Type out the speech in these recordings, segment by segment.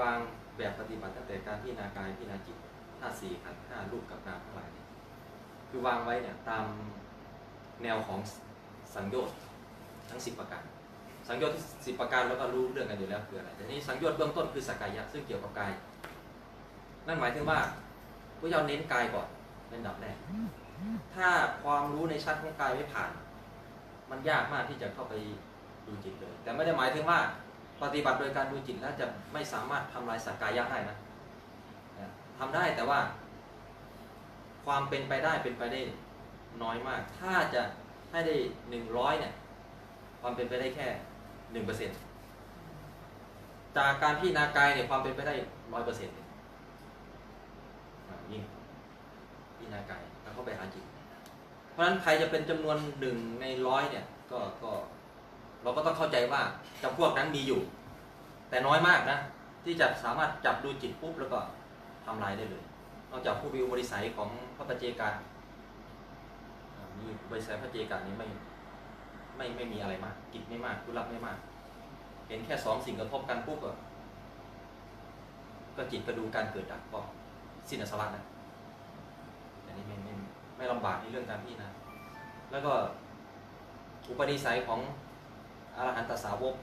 วางแบบปฏิบัติตั้งแต่การพิจารณากายพิจารณาจิตธาตุสี่ขันธ์ห้ารูปกับนามทั้งหลายเนี่ยคือวางไว้เนี่ยตามแนวของสังโยชน์ทั้งสิบประการ สังโยชน์ที่สิบประการแล้วก็รู้เรื่องกันอยู่แล้วคืออะไรแต่นี้สังโยชน์เบื้องต้นคือสกายะซึ่งเกี่ยวกับกาย นั่นหมายถึงว่าพระเจ้าเน้นกายก่อนเป็นอันดับแรก ถ้าความรู้ในชั้นของกายไม่ผ่าน มันยากมากที่จะเข้าไปดูจิตเลย แต่ไม่ได้หมายถึงว่า ปฏิบัติโดยการดูจิตแล้วจะไม่สามารถทำลายสักกายะได้นะนะทำได้แต่ว่าความเป็นไปได้เป็นไปได้น้อยมาก ถ้าจะให้ได้หนึ่งร้อยเนี่ยความเป็นไปได้แค่หนึ่งเปอร์เซ็นต์จากการพิจารณากายเนี่ยความเป็นไปได้ร้อยเปอร์เซ็นต์ยิ่งพิจารณากายแล้วเข้าไปหาจิต เพราะฉะนั้นใครจะเป็นจำนวนหนึ่งในร้อยเนี่ยก็ก็เราก็ต้องเข้าใจว่าจำพวกนั้นมีอยู่ แต่น้อยมากนะ ที่จะสามารถจับดูจิตปุ๊บแล้วก็ทำลายได้เลย นอกจากผู้วิวบริสัยของพระปัจเจกาอมีบริสัยพระเจกานี้ไม่ไม่ไม่มีอะไรมากกิจไม่มากผู้รับไม่มาก เห็นแค่สองสิ่งกระทบกันปุ๊บก็ก็จิตก็ดูการเกิดดับก็สิ้นอสวะนะอันนี้ไม่ไม่ไม่ลำบากในเรื่องการพิจารณาแล้วก็อุปนิสัยของอรหันตสาวก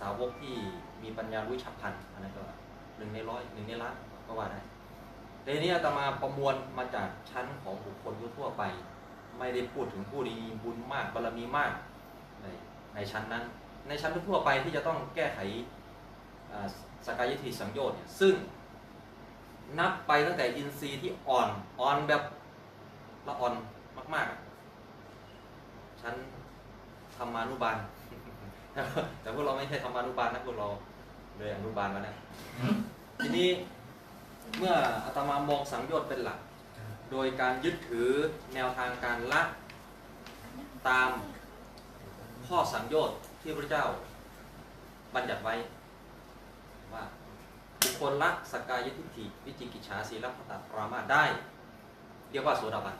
สาวกที่มีปัญญารู้ฉับพลันอันนั้นก็หนึ่งในร้อยหนึ่งในล้านก็ว่าได้ในนี้อาตมาประมวลมาจากชั้นของบุคคลทั่วไป ไม่ได้พูดถึงผู้ดีบุญมากบารมีมากในในชั้นนั้น ในชั้นทั่วไปที่จะต้องแก้ไขสกายทิสังโยชน์เนี่ยซึ่งนับไปตั้งแต่อินทรีย์ที่อ่อนอ่อนแบบละอ่อนมาก ๆ ชั้นธรรมานุบาล แต่พวกเราไม่ใช่ธรรมานุบาลนะพวกเราเลยอนุบาลมานะทีนี้เมื่ออาตมามองสังโยชน์เป็นหลัก โดยการยึดถือแนวทางการละตามข้อสังโยชน์ที่พระเจ้าบัญญัติไว้ว่าบุคคลละสกกายทิฏฐิวิจิกิจฉาสีลพัตตปรามาสได้ เรียกว่าโสดาบัน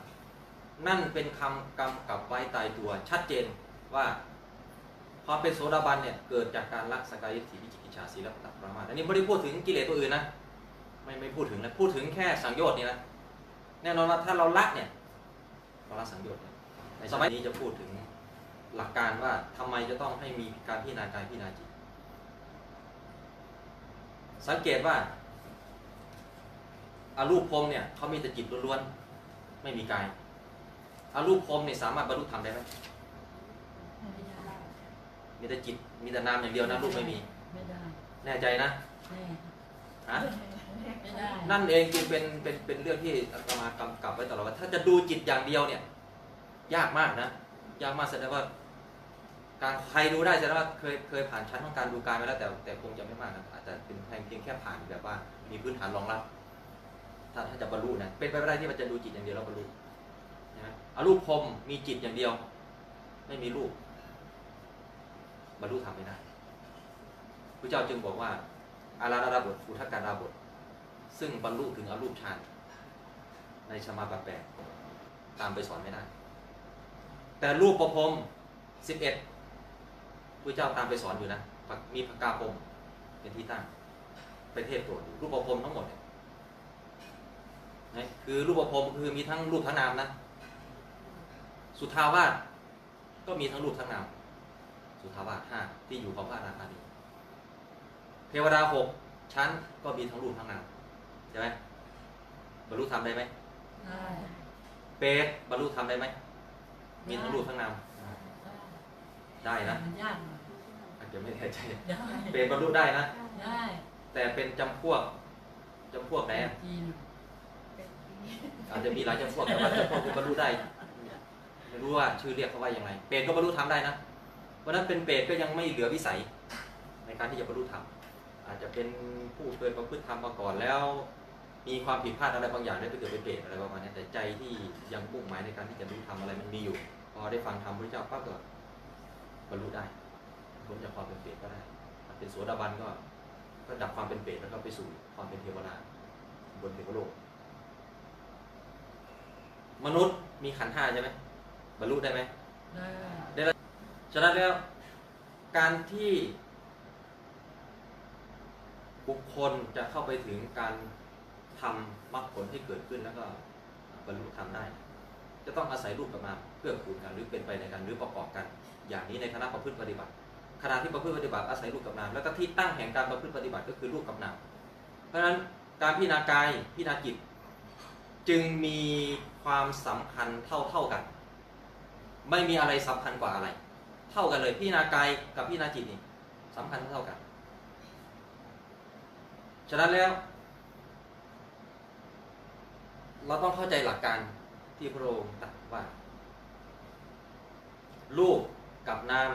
นั่นเป็นคำกำกับไว้ตายตัวชัดเจนว่า ความเป็นโสดาบันเนี่ยเกิดจากการละสกายทิฏฐิวิจิกิจฉาสีลพัตตปรามาสอันนี้ไม่ได้พูดถึงกิเลสตัวอื่นนะไม่ไม่พูดถึงแล้วพูดถึงแค่สังโยชน์นี่นะแน่นอนว่าถ้าเราละเนี่ยเราละสังโยชน์ในสมัยนี้จะพูดถึงหลักการว่าทำไมจะต้องให้มีการพิจารณากายพิจารณาจิต สังเกตว่าอารูปพรมเนี่ยเขามีแต่จิตล้วนๆไม่มีกายอารูปพรมเนี่ยสามารถบรรลุธรรมได้ไหม มีแต่จิตมีแต่นามอย่างเดียวนะรูปไม่มี ไม่ได้แน่ใจนะแน่ฮะไม่ได้นั่นเองจึงเป็นเป็นเป็นเรื่องที่อาตมากำกับไว้ตลอดว่าถ้าจะดูจิตอย่างเดียวเนี่ย ยากมากนะยากมากแสดงว่า การใครดูได้แสดงว่าเคยเคยผ่านชั้นของการดูกายมาแล้วแต่แต่คงจะไม่มากนะอาจจะเป็นเพียงเพียงแค่ผ่านแบบว่ามีพื้นฐานรองรับถ้าถ้าจะบรรลุนะเป็นไปไม่ได้ที่มันจะดูจิตอย่างเดียวแล้วบรรลุใช่ไหมอารูปพรหมมีจิตอย่างเดียว ไม่มีรูป บรรลุธรรมไม่ได้พระเจ้าจึงบอกว่าอาราดาบทอุทกการาบท ซึ่งบรรลุถึงอรูปฌานในสมาบแปดตามไปสอนไม่ได้ แต่รูปประพรมสิบเอ็ดพระเจ้าตามไปสอนอยู่นะมีพระกาพรมเป็นที่ตั้งเป็นเทพตัวอยู่รูปประพรมทั้งหมดเนี่ยคือรูปประพรมคือมีทั้งรูปทั้งนามนะ สุทาวาสก็มีทั้งรูปทั้งนาม สุทาวาสห้าที่อยู่ของพระอนาคามีเทวดาหกชั้นก็มีทั้งรูปทั้งนามใช่ไหมบรรลุธรรมได้ไหมได้เปรตบรรลุธรรมได้ไหมมีทั้งรูปทั้งนามได้นะมันยากหน่อยอาจจะไม่แน่ใจได้เปรตบรรลุได้นะได้แต่เป็นจำพวกจำพวกไหนอะจีนอาจจะมีหลายจำพวกแต่ว่าจำพวกที่บรรลุได้ไม่รู้ว่าชื่อเรียกเขาว่ายังไงเปรตก็บรรลุธรรมได้นะ เพราะฉะนั้นเป็นเปรตก็ยังไม่เหลือวิสัยในการที่จะบรรลุธรรมอาจจะเป็นผู้เคยประพฤติธรรมมาก่อนแล้ว มีความผิดพลาดอะไรบางอย่างได้ไปเกิดเป็นเปรตอะไรประมาณนี้แต่ใจที่ยังมุ่งหมายในการที่จะบรรลุธรรมอะไรมันมีอยู่ พอได้ฟังธรรมพระเจ้าปั๊บก็บรรลุได้พ้นจากความเป็นเปรตก็ได้ถ้าเป็นโสดาบันก็ก็ดับความเป็นเปรตแล้วก็ไปสู่ความเป็นเทวดาบนเทวโลก มนุษย์มีขันธ์ห้าใช่ไหมบรรลุได้ไหมได้ ฉะนั้นแล้วการที่บุคคลจะเข้าไปถึงการทำมรรคผลให้เกิดขึ้นแล้วก็บรรลุธรรมได้ จะต้องอาศัยรูปกับนามเพื่อคูณกันหรือเป็นไปในการหรือประกอบกัน อย่างนี้ในคณะประพฤติปฏิบัติขณะที่ประพฤติปฏิบัติอาศัยรูปกับนามแล้วก็ที่ตั้งแห่งการประพฤติปฏิบัติก็คือรูปกับนามเพราะฉะนั้นการพิจารณากายพิจารณาจิตจึงมีความสำคัญเท่าเท่ากัน ไม่มีอะไรสำคัญกว่าอะไร เท่ากันเลยพิจารณากายกับพิจารณาจิตนี่สำคัญเท่ากัน ฉะนั้นแล้ว เราต้องเข้าใจหลักการที่พระองค์ตรัสว่า รูปกับนาม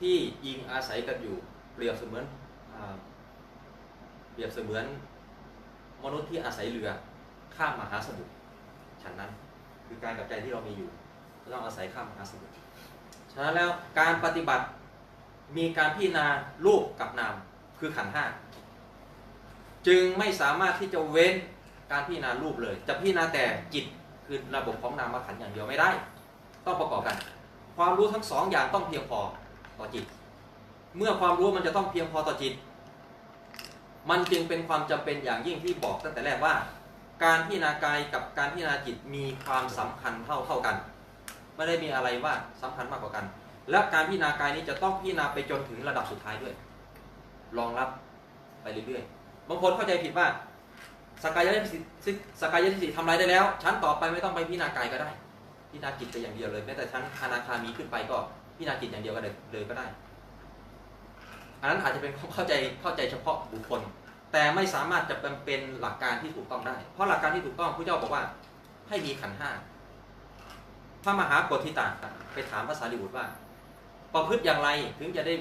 ที่อิงอาศัยกันอยู่เปรียบเสมือนเปรียบเสมือนมนุษย์ที่อาศัยเรือข้ามมหาสมุทรฉันนั้น คือการกับใจที่เรามีอยู่เราต้องอาศัยข้ามมหาสมุทร ฉะนั้นแล้วการปฏิบัติมีการพิจารณารูปกับนามคือขันห้าจึงไม่สามารถที่จะเว้นการพิจารณารูปเลย จะพิจารณาแต่จิตคือระบบของนามขันอย่างเดียวไม่ได้ ต้องประกอบกัน ความรู้ทั้งสองอย่างต้องเพียงพอต่อจิต เมื่อความรู้มันจะต้องเพียงพอต่อจิต มันจึงเป็นความจำเป็นอย่างยิ่งที่บอกตั้งแต่แรกว่า การพิจารณากายกับการพิจารณาจิตมีความสำคัญเท่าเท่ากัน ไม่ได้มีอะไรว่าสำคัญมากกว่ากัน และการพิจารณากายนี้จะต้องพิจารณาไปจนถึงระดับสุดท้ายด้วยรองรับไปเรื่อยๆบางคนเข้าใจผิดว่าสกายยทิฏฐิสกายยทิฏฐิทำไรได้แล้ว ชั้นต่อไปไม่ต้องไปพิจารณากายก็ได้ พิจารณาจิตไปอย่างเดียวเลยแม้แต่ชั้นอนาคามีขึ้นไปก็พิจารณาจิตอย่างเดียวก็ได้เลยก็ได้ อันนั้นอาจจะเป็นความเข้าใจเข้าใจเฉพาะบุคคล แต่ไม่สามารถจะเป็นเป็นหลักการที่ถูกต้องได้ เพราะหลักการที่ถูกต้องพระเจ้าบอกว่าให้มีขันห้า พระมหาโกธิตาไปถามพระสารีบุตรว่าประพฤติอย่างไรถึงจะได้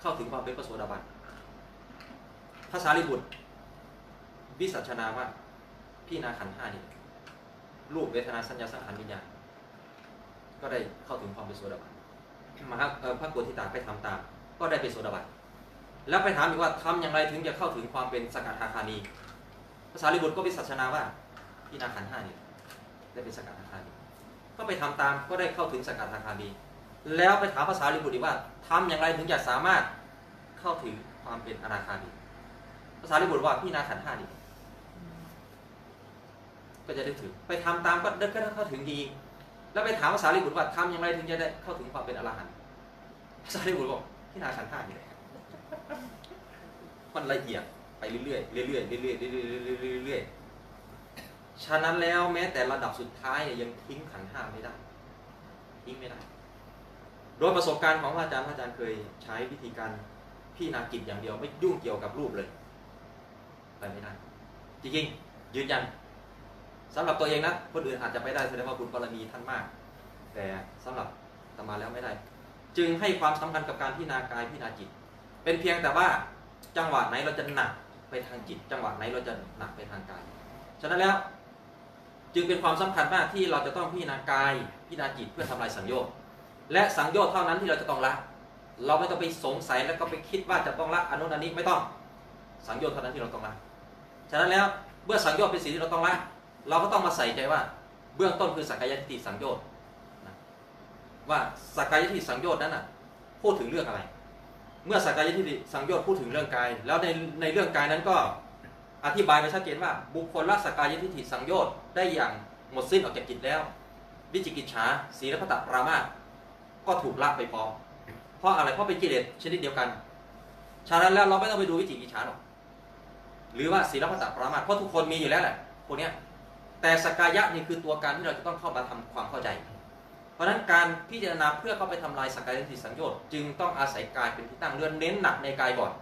เข้าถึงความเป็นพระโสดาบันพระสารีบุตรวิสัชนาว่าพี่นาขันห้านี่รูปเวทนาสัญญาสังขารวิญญาณก็ได้เข้าถึงความเป็นโสดาบันมหาพระโกธิตาไปทำตาม ก็ได้เป็นโสดาบันแล้วไปถามอีกว่าทำอย่างไรถึงจะเข้าถึงความเป็นสกทาคามีภาษาลิบุตรก็วิสัชนาว่าพี่นาขันห้านี่ได้เป็นสกทาคามี ก็ไปทำตามก็ได้เข้าถึงสกัดทาคามี แล้วไปถามภาษาลิบุตรว่าทำอย่างไรถึงจะสามารถเข้าถึงความเป็นอนาคามีภาษาลิบุตรว่าพี่นาขันธ์ห้านี่ก็จะได้ถึง ไปทำตามก็ได้ก็ได้เข้าถึงดี แล้วไปถามภาษาลิบุตรว่าทำอย่างไรถึงจะได้เข้าถึงความเป็นอรหันต์ภาษาลิบุตรบอกพี่นาขันธ์ห้านี่แหละมันละเอียดไปเรื่อยๆเรื่อยๆเรื่อยๆเรื่อยๆเรื่อยๆเรื่อยๆ ฉะนั้นแล้วแม้แต่ระดับสุดท้ายเนี่ยยังทิ้งขันห้าไม่ได้ ทิ้งไม่ได้ โดยประสบการณ์ของพระอาจารย์พระอาจารย์เคยใช้วิธีการพิจารณาจิตอย่างเดียวไม่ยุ่งเกี่ยวกับรูปเลยไปไม่ได้จริงๆยืนยันสำหรับตัวเองนะคนอื่นอาจจะไปได้แสดงว่าบุญบารมีท่านมาก แต่สำหรับตมาแล้วไม่ได้ จึงให้ความสำคัญกับการพิจารณากายพิจารณาจิต เป็นเพียงแต่ว่าจังหวะไหนเราจะหนักไปทางจิต จังหวะไหนเราจะหนักไปทางกายฉะนั้นแล้ว จึงเป็นความสำคัญมากที่เราจะต้องพิจารณากายพิจารณาจิตเพื่อทำลายสังโยชน์และสังโยชน์เท่านั้นที่เราจะต้องละ เราไม่ต้องไปสงสัยแล้วก็ไปคิดว่าจะต้องละอนุนันนี้ไม่ต้องสังโยชน์เท่านั้นที่เราต้องละฉะนั้นแล้วเมื่อสังโยชน์เป็นสิ่งที่เราต้องละเราก็ต้องมาใส่ใจว่าเบื้องต้นคือสักกายทิฏฐิสังโยชน์ว่าสักกายทิฏฐิสังโยชน์นั้นน่ะพูดถึงเรื่องอะไร เมื่อสักกายทิฏฐิสังโยชน์พูดถึงเรื่องกาย แล้วในในเรื่องกายนั้นก็ อธิบายไปชัดเจนว่า บุคคลละสักายทิฏฐิสังโยชน์ได้อย่างหมดสิ้นออกจากจิตแล้ว วิจิกิจฉาสีลพัตตปรามาก็ถูกละไปพร้อมเพราะอะไรเพราะเป็นกิเลสชนิดเดียวกันฉะนั้นแล้วเราไม่ต้องไปดูวิจิกิจฉาหรอกหรือว่าศีลพัตตปรามาเพราะทุกคนมีอยู่แล้วแหละพวกเนี้ยแต่สกายะนี่คือตัวการที่เราจะต้องเข้ามาทำความเข้าใจ เพราะฉะนั้นการพิจารณาเพื่อเข้าไปทำลายสกกายทิฏฐิสังโยชน์จึงต้องอาศัยกายเป็นที่ตั้งเรือนเน้นหนักในกายก่อน